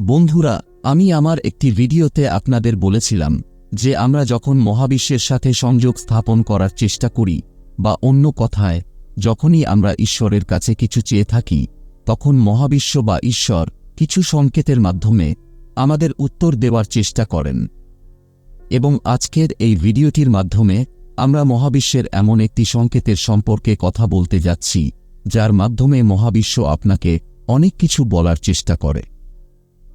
বন্ধুরা, আমি আমার একটি ভিডিওতে আপনাদের বলেছিলাম যে আমরা যখন মহাবিশ্বের সাথে সংযোগ স্থাপন করার চেষ্টা করি বা অন্য কথায়, যখনই আমরা ঈশ্বরের কাছে কিছু চেয়ে থাকি, তখন মহাবিশ্ব বা ঈশ্বর কিছু সংকেতের মাধ্যমে আমাদের উত্তর দেওয়ার চেষ্টা করেন। এবং আজকের এই ভিডিওটির মাধ্যমে আমরা মহাবিশ্বের এমন একটি সংকেতের সম্পর্কে কথা বলতে যাচ্ছি, যার মাধ্যমে মহাবিশ্ব আপনাকে অনেক কিছু বলার চেষ্টা করে।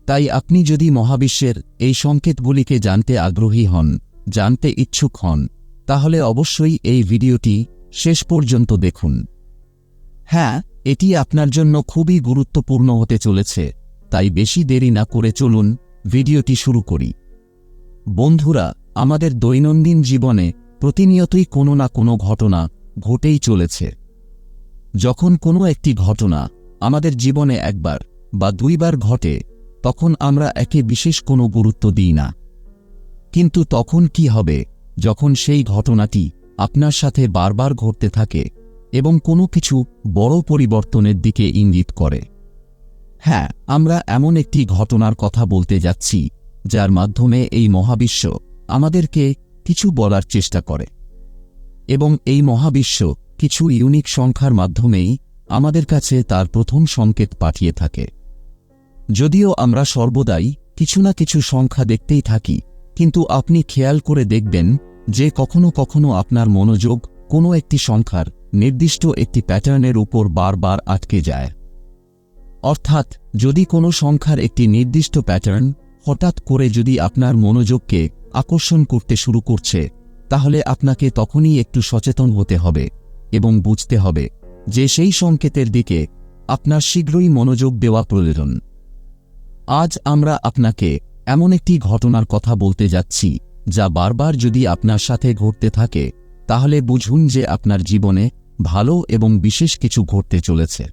তাই আপনি যদি মহাবিশ্বের এই সংকেতগুলিকে জানতে আগ্রহী হন, জানতে ইচ্ছুক হন, তাহলে অবশ্যই এই ভিডিওটি শেষ পর্যন্ত দেখুন। হ্যাঁ এটি আপনার জন্য খুবই গুরুত্বপূর্ণ হতে চলেছে, তাই বেশি দেরি না করে চলুন ভিডিওটি শুরু করি। বন্ধুরা, আমাদের দৈনন্দিন জীবনে প্রতিনিয়তই কোনো না কোনো ঘটনা ঘটেই চলেছে। যখন কোনো একটি ঘটনা আমাদের জীবনে একবার বা দুইবার ঘটে তখন আমরা একে বিশেষ কোনো গুরুত্ব দিই না। কিন্তু তখন কি হবে, যখন সেই ঘটনাটি আপনার সাথে বারবার ঘটতে থাকে এবং কোনো কিছু বড় পরিবর্তনের দিকে ইঙ্গিত করে? হ্যাঁ আমরা এমন একটি ঘটনার কথা বলতে যাচ্ছি, যার মাধ্যমে এই মহাবিশ্ব আমাদেরকে কিছু বলার চেষ্টা করে। এবং এই মহাবিশ্ব কিছু ইউনিক সংখ্যার মাধ্যমেই আমাদের কাছে তার প্রথম সংকেত পাঠিয়ে থাকে। যদিও আমরা সর্বদাই কিছু না কিছু সংখ্যা দেখতেই থাকি, কিন্তু আপনি খেয়াল করে দেখবেন যে কখনো কখনো আপনার মনোযোগ কোনো একটি সংখ্যার নির্দিষ্ট একটি প্যাটার্নের উপর বারবার আটকে যায়। অর্থাৎ যদি কোনো সংখ্যার একটি নির্দিষ্ট প্যাটার্ন হঠাৎ করে যদি আপনার মনোযোগকে আকর্ষণ করতে শুরু করছে, তাহলে আপনাকে তখনই একটু সচেতন হতে হবে এবং বুঝতে হবে যে সেই সংকেতের দিকে আপনার শীঘ্রই মনোযোগ দেওয়া প্রয়োজন। আজ আমরা আপনাকে এমন একটি ঘটনার কথা বলতে যাচ্ছি, যা বারবার যদি আপনার সাথে ঘটতে থাকে, তাহলে বুঝুন যে আপনার জীবনে ভালো এবং বিশেষ কিছু ঘটতে চলেছে।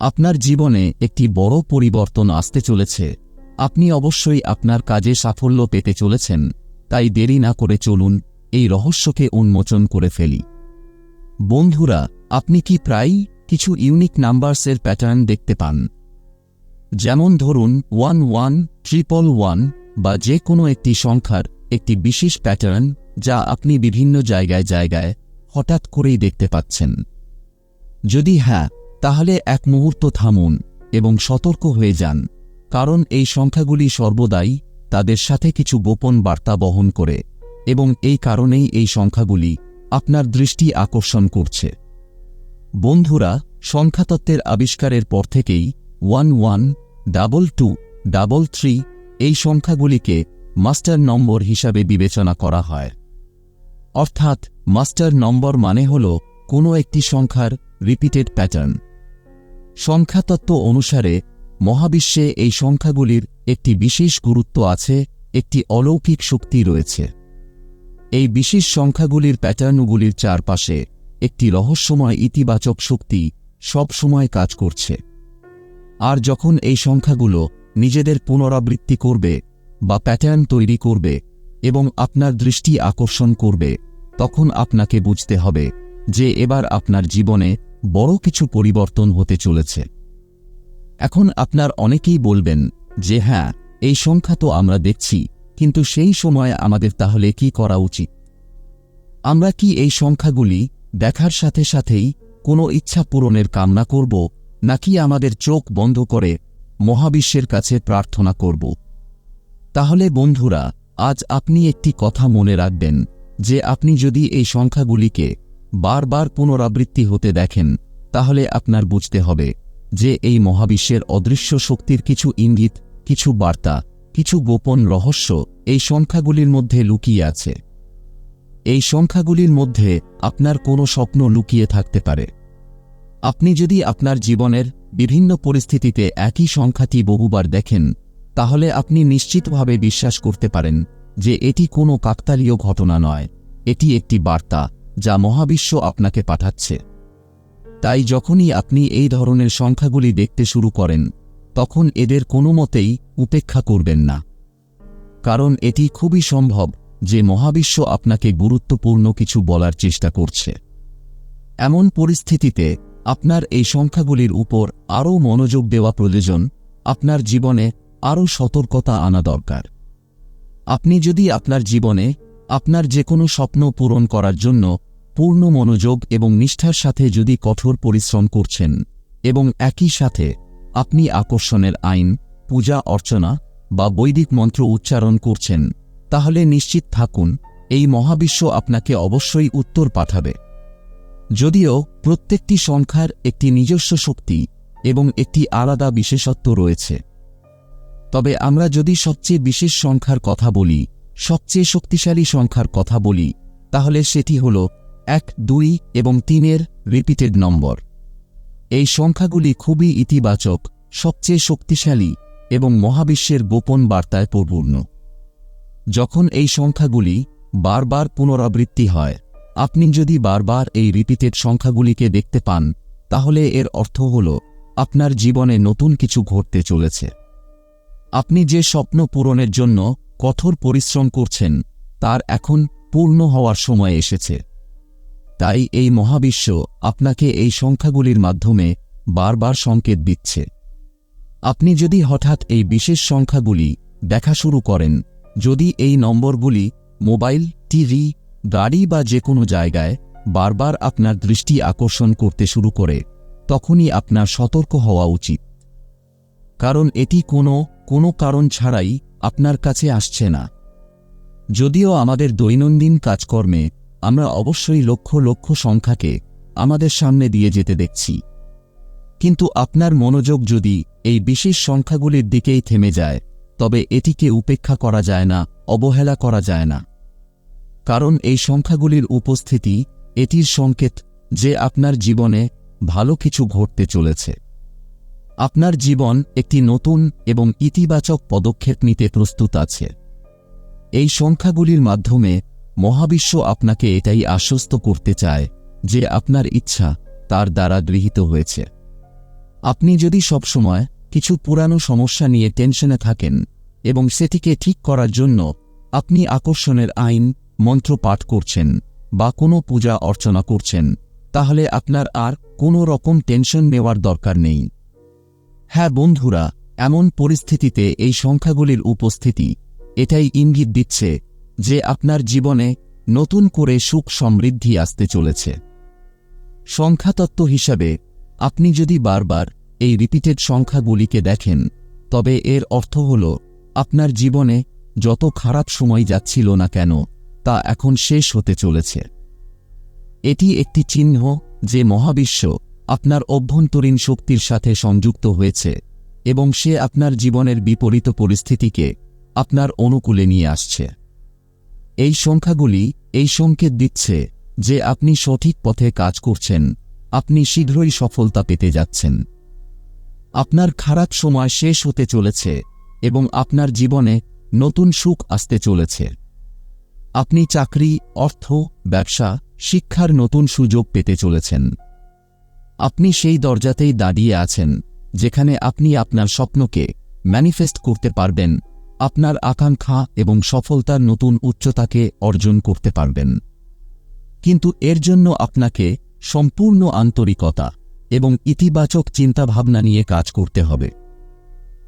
আপনার জীবনে একটি বড় পরিবর্তন আসতে চলেছে। আপনি অবশ্যই আপনার কাজে সাফল্য পেতে চলেছেন, তাই দেরি না করে চলুন এই রহস্যকে উন্মোচন করে ফেলি। বন্ধুরা, আপনি কি প্রায়ই কিছু ইউনিক নাম্বারসের প্যাটার্ন দেখতে পান? যেমন ধরুন ওয়ান ওয়ান ট্রিপল ওয়ান বা যে কোনো একটি সংখ্যার একটি বিশেষ প্যাটার্ন যা আপনি বিভিন্ন জায়গায় জায়গায় হঠাৎ করেই দেখতে পাচ্ছেন। যদি হ্যাঁ তাহলে এক মুহূর্ত থামুন এবং সতর্ক হয়ে যান, কারণ এই সংখ্যাগুলি সর্বদাই তাদের সাথে কিছু গোপন বার্তা বহন করে এবং এই কারণেই এই সংখ্যাগুলি আপনার দৃষ্টি আকর্ষণ করছে। বন্ধুরা, সংখ্যাতত্ত্বের আবিষ্কারের পর থেকেই one one double two double three এই সংখ্যাগুলিকে মাস্টার নম্বর হিসাবে বিবেচনা করা হয়। অর্থাৎ মাস্টার নম্বর মানে হল কোনো একটি সংখ্যার রিপিটেড প্যাটার্ন সংখ্যাতত্ত্ব অনুসারে মহাবিশ্বে এই সংখ্যাগুলির একটি বিশেষ গুরুত্ব আছে, একটি অলৌকিক শক্তি রয়েছে। এই বিশেষ সংখ্যাগুলির প্যাটার্নগুলির চারপাশে একটি রহস্যময় ইতিবাচক শক্তি সব সময় কাজ করছে। আর যখন এই সংখ্যাগুলো নিজেদের পুনরাবৃত্তি করবে বা প্যাটার্ন তৈরি করবে এবং আপনার দৃষ্টি আকর্ষণ করবে, তখন আপনাকে বুঝতে হবে যে এবার আপনার জীবনে বড় কিছু পরিবর্তন হতে চলেছে। এখন আপনার অনেকেই বলবেন যে হ্যাঁ এই সংখ্যা তো আমরা দেখছি, কিন্তু সেই সময় আমাদের তাহলে কি করা উচিত? আমরা কি এই সংখ্যাগুলি দেখার সাথে সাথেই কোনো ইচ্ছা পূরণের কামনা করব নাকি আমাদের চোখ বন্ধ করে মহাবিশ্বের কাছে প্রার্থনা করব? তাহলে বন্ধুরা, আজ আপনি একটি কথা মনে রাখবেন, যে আপনি যদি এই সংখ্যাগুলিকে বারবার পুনরাবৃত্তি হতে দেখেন, তাহলে আপনার বুঝতে হবে যে এই মহাবিশ্বের অদৃশ্য শক্তির কিছু ইঙ্গিত, কিছু বার্তা, কিছু গোপন রহস্য এই সংখ্যাগুলির মধ্যে লুকিয়ে আছে। এই সংখ্যাগুলির মধ্যে আপনার কোনো স্বপ্ন লুকিয়ে থাকতে পারে। আপনি যদি আপনার জীবনের বিভিন্ন পরিস্থিতিতে একই সংখ্যাটি বহুবার দেখেন, তাহলে আপনি নিশ্চিতভাবে বিশ্বাস করতে পারেন যে এটি কোনো কাকতালীয় ঘটনা নয়। এটি একটি বার্তা যা মহাবিশ্ব আপনাকে পাঠাচ্ছে। তাই যখনই আপনি এই ধরনের সংখ্যাগুলি দেখতে শুরু করেন, তখন এদের কোনো মতেই উপেক্ষা করবেন না। কারণ এটি খুবই সম্ভব যে মহাবিশ্ব আপনাকে গুরুত্বপূর্ণ কিছু বলার চেষ্টা করছে। এমন পরিস্থিতিতে আপনার এই সংখ্যাগুলির উপর আরও মনোযোগ দেওয়া প্রয়োজন, আপনার জীবনে আরও সতর্কতা আনা দরকার। আপনি যদি আপনার জীবনে আপনার যে কোনো স্বপ্ন পূরণ করার জন্য পূর্ণ মনোযোগ এবং নিষ্ঠার সাথে যদি কঠোর পরিশ্রম করছেন এবং একই সাথে আপনি আকর্ষণের আইন, পূজা অর্চনা বা বৈদিক মন্ত্র উচ্চারণ করছেন, তাহলে নিশ্চিত থাকুন, এই মহাবিশ্ব আপনাকে অবশ্যই উত্তর পাঠাবে। যদিও প্রত্যেকটি সংখ্যার একটি নিজস্ব শক্তি এবং একটি আলাদা বিশেষত্ব রয়েছে। তবে আমরা যদি সবচেয়ে বিশেষ সংখ্যার কথা বলি, সবচেয়ে শক্তিশালী সংখ্যার কথা বলি, তাহলে সেটি হল এক, দুই এবং তিনের রিপিটেড নম্বর এই সংখ্যাগুলি খুবই ইতিবাচক, সবচেয়ে শক্তিশালী এবং মহাবিশ্বের গোপন বার্তায় পূর্ণ যখন এই সংখ্যাগুলি বারবার পুনরাবৃত্তি হয় আপনি যদি বারবার এই রিপিটেড সংখ্যাগুলিকে দেখতে পান, তাহলে এর অর্থ হল, আপনার জীবনে নতুন কিছু ঘটতে চলেছে। আপনি যে স্বপ্ন পূরণের জন্য কঠোর পরিশ্রম করছেন, তার এখন পূর্ণ হওয়ার সময় এসেছে। তাই এই মহাবিশ্ব আপনাকে এই সংখ্যাগুলির মাধ্যমে বারবার সংকেত দিচ্ছে। আপনি যদি হঠাৎ এই বিশেষ সংখ্যাগুলি দেখা শুরু করেন, যদি এই নম্বরগুলি মোবাইল, টিভি গাড়ি বা যে কোনো জায়গায় বারবার আপনার দৃষ্টি আকর্ষণ করতে শুরু করে, তখনই আপনার সতর্ক হওয়া উচিত। কারণ এটি কোনো কোনো কারণ ছাড়াই আপনার কাছে আসছে না। যদিও আমাদের দৈনন্দিন কাজকর্মে আমরা অবশ্যই লক্ষ লক্ষ সংখ্যাকে আমাদের সামনে দিয়ে যেতে দেখছি। কিন্তু আপনার মনোযোগ যদি এই বিশেষ সংখ্যাগুলির দিকেই থেমে যায়, তবে এটিকে উপেক্ষা করা যায় না, অবহেলা করা যায় না। কারণ এই সংখ্যাগুলির উপস্থিতি, এটির সংকেত যে আপনার জীবনে ভালো কিছু ঘটতে চলেছে। আপনার জীবন একটি নতুন এবং ইতিবাচক পদক্ষেপ নিতে প্রস্তুত আছে। এই সংখ্যাগুলির মাধ্যমে মহাবিশ্ব আপনাকে এটাই আশ্বস্ত করতে চায় যে আপনার ইচ্ছা তার দ্বারা গৃহীত হয়েছে। আপনি যদি সবসময় কিছু পুরানো সমস্যা নিয়ে টেনশনে থাকেন এবং সেটিকে ঠিক করার জন্য আপনি আকর্ষণের আইন মন্ত্র পাঠ করছেন বা কোনো পূজা অর্চনা করছেন, তাহলে আপনার আর কোনো রকম টেনশন নেওয়ার দরকার নেই। হ্যাঁ বন্ধুরা, এমন পরিস্থিতিতে এই সংখ্যাগুলির উপস্থিতি, এটাই ইঙ্গিত দিচ্ছে যে আপনার জীবনে নতুন করে সুখ সমৃদ্ধি আসতে চলেছে। সংখ্যাতত্ত্ব হিসাবে, আপনি যদি বারবার এই রিপিটেড সংখ্যাগুলিকে দেখেন, তবে এর অর্থ হল, আপনার জীবনে যত খারাপ সময় যাচ্ছিল না কেন তা এখন শেষ হতে চলেছে। এটি একটি চিহ্ন যে মহাবিশ্ব আপনার অভ্যন্তরীণ শক্তির সাথে সংযুক্ত হয়েছে এবং সে আপনার জীবনের বিপরীত পরিস্থিতিকে আপনার অনুকূলে নিয়ে আসছে। এই সংখ্যাগুলি এই সংকেত দিচ্ছে যে আপনি সঠিক পথে কাজ করছেন, আপনি শীঘ্রই সফলতা পেতে যাচ্ছেন। আপনার খারাপ সময় শেষ হতে চলেছে এবং আপনার জীবনে নতুন সুখ আসতে চলেছে। আপনি চাকরি, অর্থ, ব্যবসা, শিক্ষার নতুন সুযোগ পেতে চলেছেন। আপনি সেই দরজাতেই দাঁড়িয়ে আছেন, যেখানে আপনি আপনার স্বপ্নকে ম্যানিফেস্ট করতে পারবেন, আপনার আকাঙ্ক্ষা এবং সফলতার নতুন উচ্চতাকে অর্জন করতে পারবেন। কিন্তু এর জন্য আপনাকে সম্পূর্ণ আন্তরিকতা এবং ইতিবাচক চিন্তাভাবনা নিয়ে কাজ করতে হবে।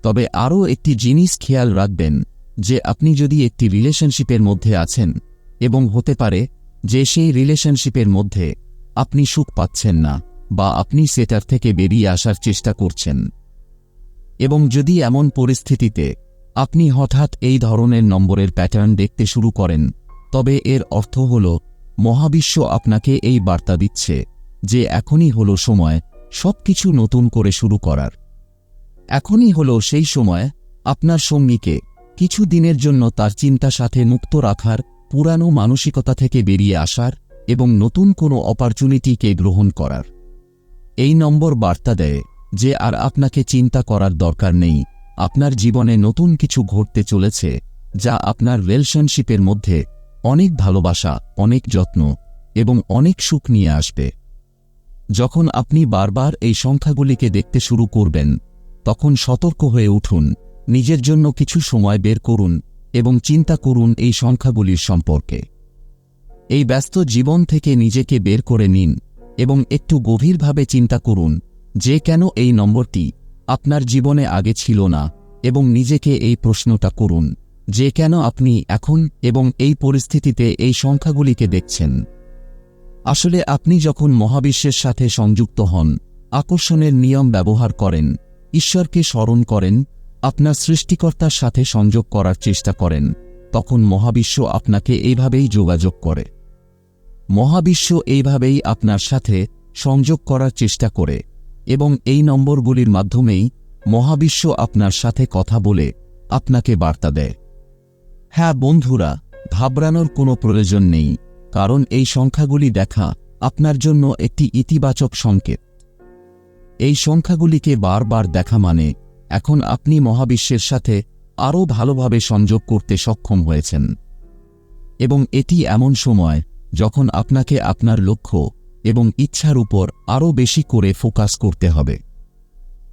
তবে আরও একটি জিনিস খেয়াল রাখবেন যে আপনি যদি একটি রিলেশনশিপের মধ্যে আছেন, এবং হতে পারে যে সেই রিলেশনশিপের মধ্যে আপনি সুখ পাচ্ছেন না, বা আপনি সেটার থেকে বেরিয়ে আসার চেষ্টা করছেন। এবং যদি এমন পরিস্থিতিতে আপনি হঠাৎ এই ধরনের নম্বরের প্যাটার্ন দেখতে শুরু করেন, তবে এর অর্থ হল, মহাবিশ্ব আপনাকে এই বার্তা দিচ্ছে যে এখনই হল সময় সবকিছু নতুন করে শুরু করার। এখনই হল সেই সময় আপনার সঙ্গীকে কিছু দিনের জন্য তার চিন্তা সাথে মুক্ত রাখার, পুরানো মানসিকতা থেকে বেরিয়ে আসার এবং নতুন কোনো অপরচুনিটিকে গ্রহণ করার। এই নম্বর বার্তা দেয় যে আর আপনাকে চিন্তা করার দরকার নেই। আপনার জীবনে নতুন কিছু ঘটতে চলেছে যা আপনার রিলেশনশিপের মধ্যে অনেক ভালোবাসা, অনেক যত্ন এবং অনেক সুখ নিয়ে আসবে। যখন আপনি বারবার এই সংখ্যাগুলিকে দেখতে শুরু করবেন, তখন সতর্ক হয়ে উঠুন। নিজের জন্য কিছু সময় বের করুন এবং চিন্তা করুন এই সংখ্যাগুলির সম্পর্কে। এই ব্যস্ত জীবন থেকে নিজেকে বের করে নিন এবং একটু গভীরভাবে চিন্তা করুন যে কেন এই নম্বরটি আপনার জীবনে আগে ছিল না এবং নিজেকে এই প্রশ্নটা করুন যে কেন আপনি এখন এবং এই পরিস্থিতিতে এই সংখ্যাগুলিকে দেখছেন। আসলে আপনি যখন মহাবিশ্বের সাথে সংযুক্ত হন, আকর্ষণের নিয়ম ব্যবহার করেন, ঈশ্বরকে স্মরণ করেন আপনার সৃষ্টিকর্তার সাথে সংযোগ করার চেষ্টা করেন, তখন মহাবিশ্ব আপনাকে এইভাবেই যোগাযোগ করে। মহাবিশ্ব এইভাবেই আপনার সাথে সংযোগ করার চেষ্টা করে এবং এই নম্বরগুলির মাধ্যমেই মহাবিশ্ব আপনার সাথে কথা বলে আপনাকে বার্তা দেয়। হ্যাঁ বন্ধুরা, ঘাবড়ানোর কোনো প্রয়োজন নেই, কারণ এই সংখ্যাগুলি দেখা আপনার জন্য একটি ইতিবাচক সংকেত। এই সংখ্যাগুলিকে বারবার দেখা মানে এখন আপনি মহাবিশ্বের সাথে আরও ভালোভাবে সংযোগ করতে সক্ষম হয়েছেন। এবং এটি এমন সময় যখন আপনাকে আপনার লক্ষ্য এবং ইচ্ছার উপর আরও বেশি করে ফোকাস করতে হবে।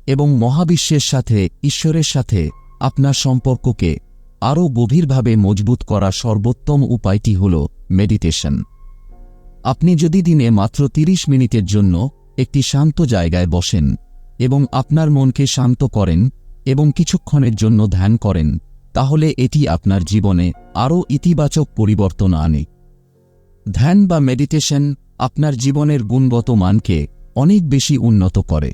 এবং মহাবিশ্বের সাথে, ঈশ্বরের সাথে আপনার সম্পর্ককে আরও গভীরভাবে মজবুত করার সর্বোত্তম উপায়টি হল মেডিটেশন। আপনি যদি দিনে মাত্র ৩০ মিনিটের জন্য একটি শান্ত জায়গায় বসেন এবং আপনার মনকে শান্ত করেন এবং কিছুক্ষণের জন্য ধ্যান করেন, তাহলে এটি আপনার জীবনে আরও ইতিবাচক পরিবর্তন আনে। ধ্যান বা মেডিটেশন আপনার জীবনের গুণগত মানকে অনেক বেশি উন্নত করে।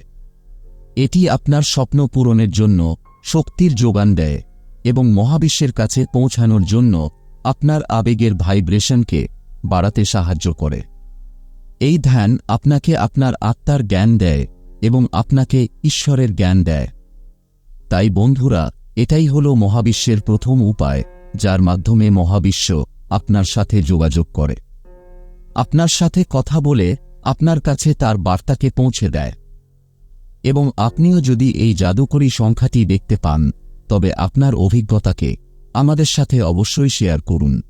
এটি আপনার স্বপ্ন পূরণের জন্য শক্তির যোগান দেয় এবং মহাবিশ্বের কাছে পৌঁছানোর জন্য আপনার আবেগের ভাইব্রেশনকে বাড়াতে সাহায্য করে। এই ধ্যান আপনাকে আপনার আত্মার জ্ঞান দেয় এবং আপনাকে ঈশ্বরের জ্ঞান দেয়। তাই বন্ধুরা, এটাই হল মহাবিশ্বের প্রথম উপায়, যার মাধ্যমে মহাবিশ্ব আপনার সাথে যোগাযোগ করে। আপনার সাথে কথা বলে আপনার কাছে তার বার্তাকে পৌঁছে দেয়। এবং আপনিও যদি এই জাদুকরী সংখ্যাটি দেখতে পান, তবে আপনার অভিজ্ঞতাকে আমাদের সাথে অবশ্যই শেয়ার করুন।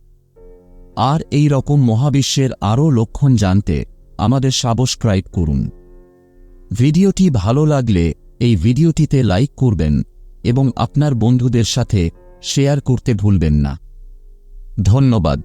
আর এই রকম মহাবিশ্বের আরও লক্ষণ জানতে আমাদের সাবস্ক্রাইব করুন। ভিডিওটি ভালো লাগলে এই ভিডিওটিতে লাইক করবেন এবং আপনার বন্ধুদের সাথে শেয়ার করতে ভুলবেন না। ধন্যবাদ।